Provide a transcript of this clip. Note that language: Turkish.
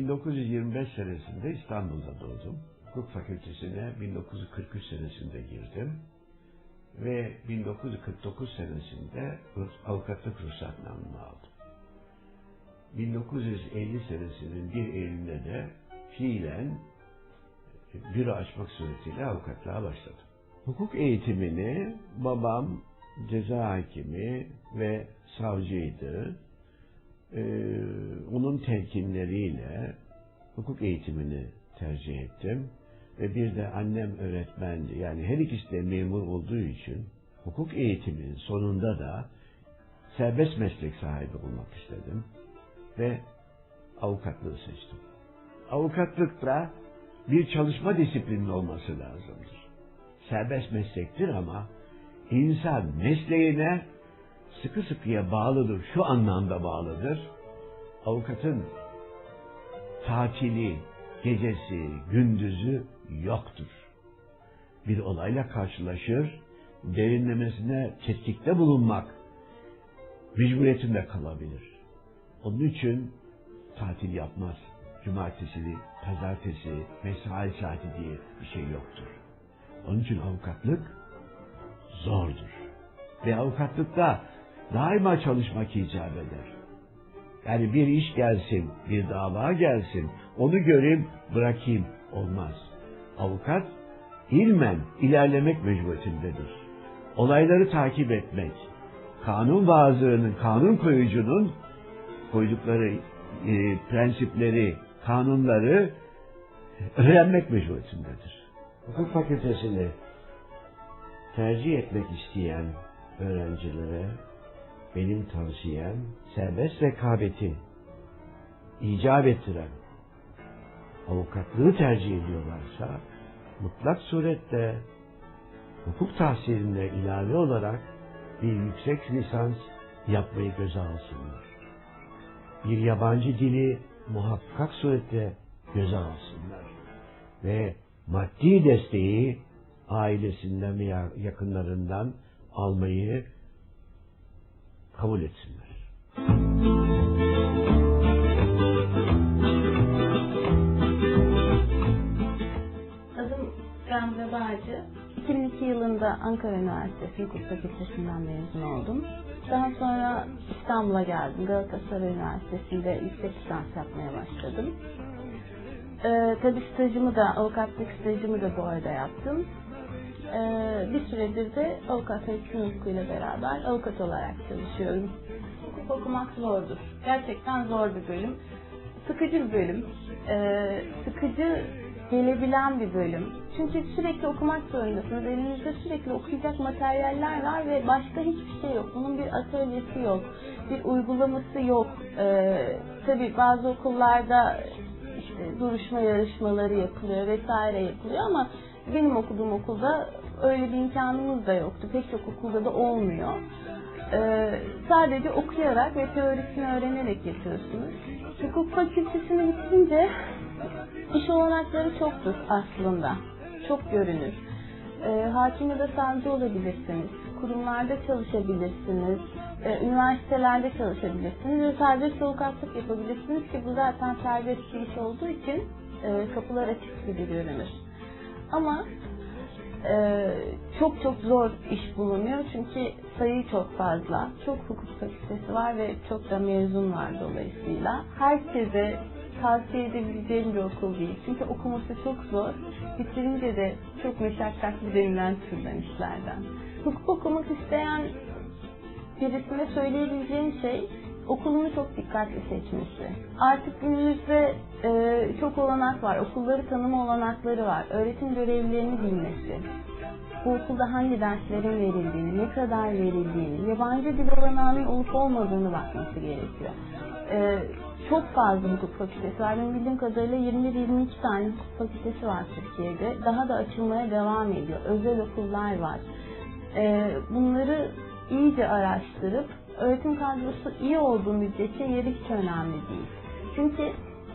1925 senesinde İstanbul'da doğdum. Hukuk fakültesine 1943 senesinde girdim. Ve 1949 senesinde avukatlık ruhsatnamını aldım. 1950 senesinin bir Eylül'ünde de fiilen büro açmak suretiyle avukatlığa başladım. Hukuk eğitimini babam ceza hakimi ve savcıydı. Ee, onun telkinleriyle hukuk eğitimini tercih ettim. Ve bir de annem öğretmendi. Yani her ikisi de memur olduğu için hukuk eğitiminin sonunda da serbest meslek sahibi olmak istedim. Ve avukatlığı seçtim. Avukatlıkta bir çalışma disiplinin olması lazımdır. Serbest meslektir ama insan mesleğine sıkı sıkıya bağlıdır. Şu anlamda bağlıdır. Avukatın tatili, gecesi, gündüzü yoktur. Bir olayla karşılaşır, derinlemesine tetkikte bulunmak mecburiyetinde kalabilir. Onun için tatil yapmaz. Cumartesi, pazartesi, mesai saati diye bir şey yoktur. Onun için avukatlık zordur. Ve avukatlıkta daima çalışmak icap eder. Yani bir iş gelsin, bir dava gelsin, onu göreyim, bırakayım olmaz. Avukat ilmen ilerlemek mecburiyetindedir. Olayları takip etmek, kanun vaazının, kanun koyucunun koydukları e, prensipleri, kanunları öğrenmek mecburiyetindedir. Hukuk fakültesini tercih etmek isteyen öğrencilere benim tavsiyem serbest rekabeti icap ettiren avukatlığı tercih ediyorlarsa mutlak surette hukuk tahsilinde ilave olarak bir yüksek lisans yapmayı göze alsınlar. Bir yabancı dili muhakkak surette göze alsınlar. Ve maddi desteği ailesinden veya yakınlarından almayı kabul etsinler. Adım Gamze Bağcı. 2002 yılında Ankara Üniversitesi Hukuk Fakültesinden mezun oldum. Daha sonra İstanbul'a geldim. Galatasaray Üniversitesi'nde yüksek lisans yapmaya başladım. Ee, tabii stajımı da, avukatlık stajımı da bu arada yaptım. Ee, bir süredir de avukat Heksin Utku ile beraber avukat olarak çalışıyorum. Hukuk okumak zordur. Gerçekten zor bir bölüm. Sıkıcı bir bölüm. Ee, sıkıcı gelebilen bir bölüm. Çünkü sürekli okumak zorundasınız. Elinizde sürekli okuyacak materyaller var ve başka hiçbir şey yok. Bunun bir atölyesi yok. Bir uygulaması yok. Ee, tabii bazı okullarda işte duruşma yarışmaları yapılıyor vesaire yapılıyor ama benim okuduğum okulda öyle bir imkanımız da yoktu. Pek çok okulda da olmuyor. Ee, sadece okuyarak ve teorisini öğrenerek yapıyorsunuz. Hukuk fakültesini bitirince iş olanakları çoktur aslında. Çok görünür. Ee, hakim ya savcı olabilirsiniz. Kurumlarda çalışabilirsiniz. Ee, üniversitelerde çalışabilirsiniz. Ve serbest avukatlık yapabilirsiniz ki bu zaten serbest bir iş olduğu için e, kapılar açık gibi görünür. Ama e, çok çok zor iş bulunuyor çünkü sayı çok fazla. Çok hukuk fakültesi var ve çok da mezun var dolayısıyla. Herkese tavsiye edebileceğim bir okul değil. Çünkü okuması çok zor. Bitirince de çok meşakkatli denilen türden işlerden. Hukuk okumak isteyen birisine söyleyebileceğim şey okulunu çok dikkatli seçmesi. Artık günümüzde e, çok olanak var. Okulları tanıma olanakları var. Öğretim görevlilerini bilmesi. Bu okulda hangi derslerin verildiğini, ne kadar verildiğini, yabancı dil olanağının olup olmadığını bakması gerekiyor. E, çok fazla hukuk fakültesi var. Benim bildiğim kadarıyla 21-22 tane hukuk fakültesi var Türkiye'de. Daha da açılmaya devam ediyor. Özel okullar var. E, bunları iyice araştırıp öğretim kadrosu iyi olduğu müddetçe yeri hiç önemli değil. Çünkü